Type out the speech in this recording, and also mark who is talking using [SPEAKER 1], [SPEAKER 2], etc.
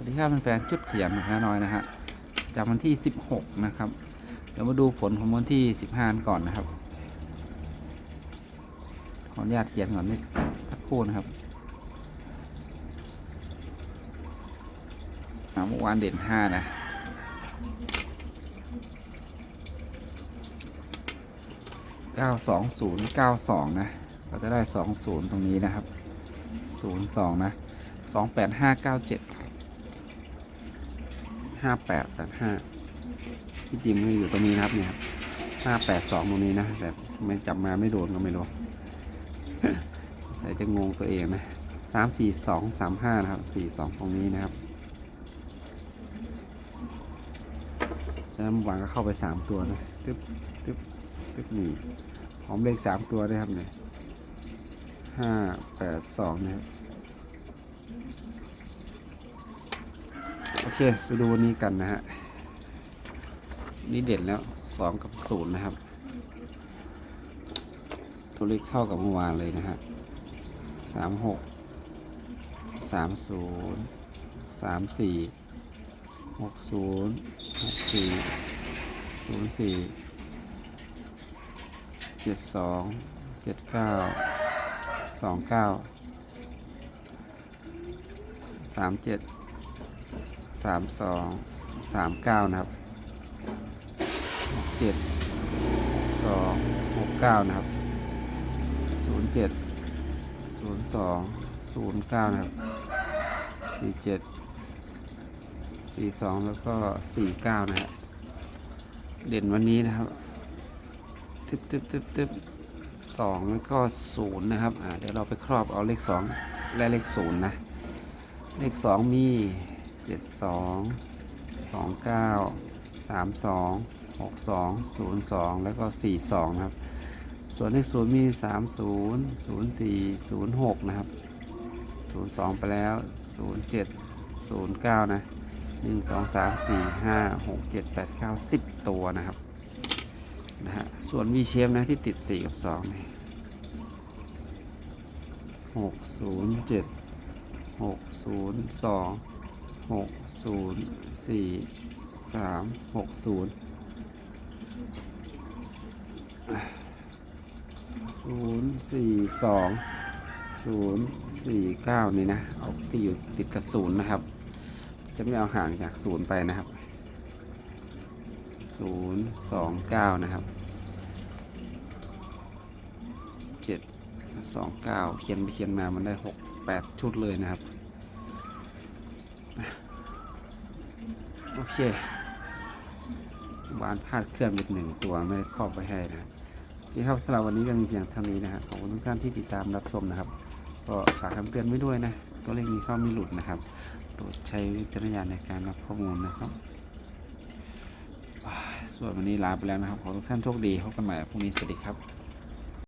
[SPEAKER 1] วัสดีครับแฟนๆจุดเขียนของน้อยนะฮะจากวันที่ 16 นะครับเดี๋ยวมาดูผลของวันที่ 15 ก่อนนะครับ ขออนุญาตเขียนก่อนนิดสักครู่นะครับเมื่อวานเด่น 5 นะ92092นะเราจะได้20ตรงนี้นะครับ02นย์สองนะ28597ห้าเก้าเจ็ด ห้าแปดแปดห้าที่จริงมันอยู่ตรงนี้นะครับเนี่ยครับห้าแปดสองตรงนี้นะ แต่ไม่จับมาไม่โดนก็ไม่รู้ใส่จะงงตัวเองนะสามสี่สองสามห้านะครับสี่สองตรงนี้นะครับจากนั้นเมื่อวานก็เข้าไปสามตัวนะตึ๊บตึ๊บตึ๊บนี่พร้อมเลขสามตัวด้วยครับเนี่ยห้าแปดสองนะครับ โอ เคไปดูวันนี้กันนะฮะ นี่เด่นแล้วสองกับศูนย์นะครับ ตัวเลขเท่ากับเมื่อวานเลยนะฮะสามหกสามศูนย์สามสี่หกศูนย์หกสี่ศูนย์สี่เจ็ดสองเจ็ดเก้าสองเก้าสามเจ็ด สามสองสามเก้านะครับเจ็ดสองหกเก้านะครับศูนย์เจ็ดศูนย์สองศูนย์เก้านะครับสี่เจ็ดสี่สองแล้วก็สี่เก้านะครับเด่นวันนี้นะครับทึบทึบทึบทึบสองแล้วก็ศูนย์นะครับอ่าเดี๋ยวเราไปครอบเอาเลขสองและเลขศูนย์นะ เลขสองมี เจ็ดสองสองเก้าสามสองหกสองศูนย์สองแล้วก็สี่สองนะครับ ส่วนเลขศูนย์มีสามศูนย์ศูนย์สี่ศูนย์หกนะครับศูนย์สองไปแล้วศูนย์เจ็ดศูนย์เก้านะหนึ่งสองสามสี่ห้าหกเจ็ดแปดเก้าสิบตัวนะครับนะฮะส่วนวีเชฟนะที่ติดสี่กับสองนี่หกศูนย์เจ็ดหกศูนย์สอง หกศูนย์สี่สามหกศูนย์ศูนย์สี่สองศูนย์สี่เก้านี่นะเอาที่อยู่ติดกับศูนย์นะครับ จะไม่เอาห่างจากศูนย์ไปนะครับศูนย์สองเก้านะครับเจ็ดสองเก้าเขียนไปเขียนมามันได้หกแปดชุดเลยนะครับ โอเควานพลาดเคลื่อนไปหนึ่งตัวไม่ได้ครอบไว้ให้นะที่ครับสำหรับวันนี้ก็มีเพียงเท่านี้นะครับขอบคุณทุกท่านที่ติดตามรับชมนะครับ ก็ฝากคำเตือนไว้ด้วยนะตัวเลขมีข้ามีหลุดนะครับโปรดใช้วิจารณญาณในการรับข้อมูลนะครับส่วนวันนี้ลาไปแล้วนะครับขอทุกท่านโชคดีพบกันใหม่พรุ่งนี้สวัสดีครับ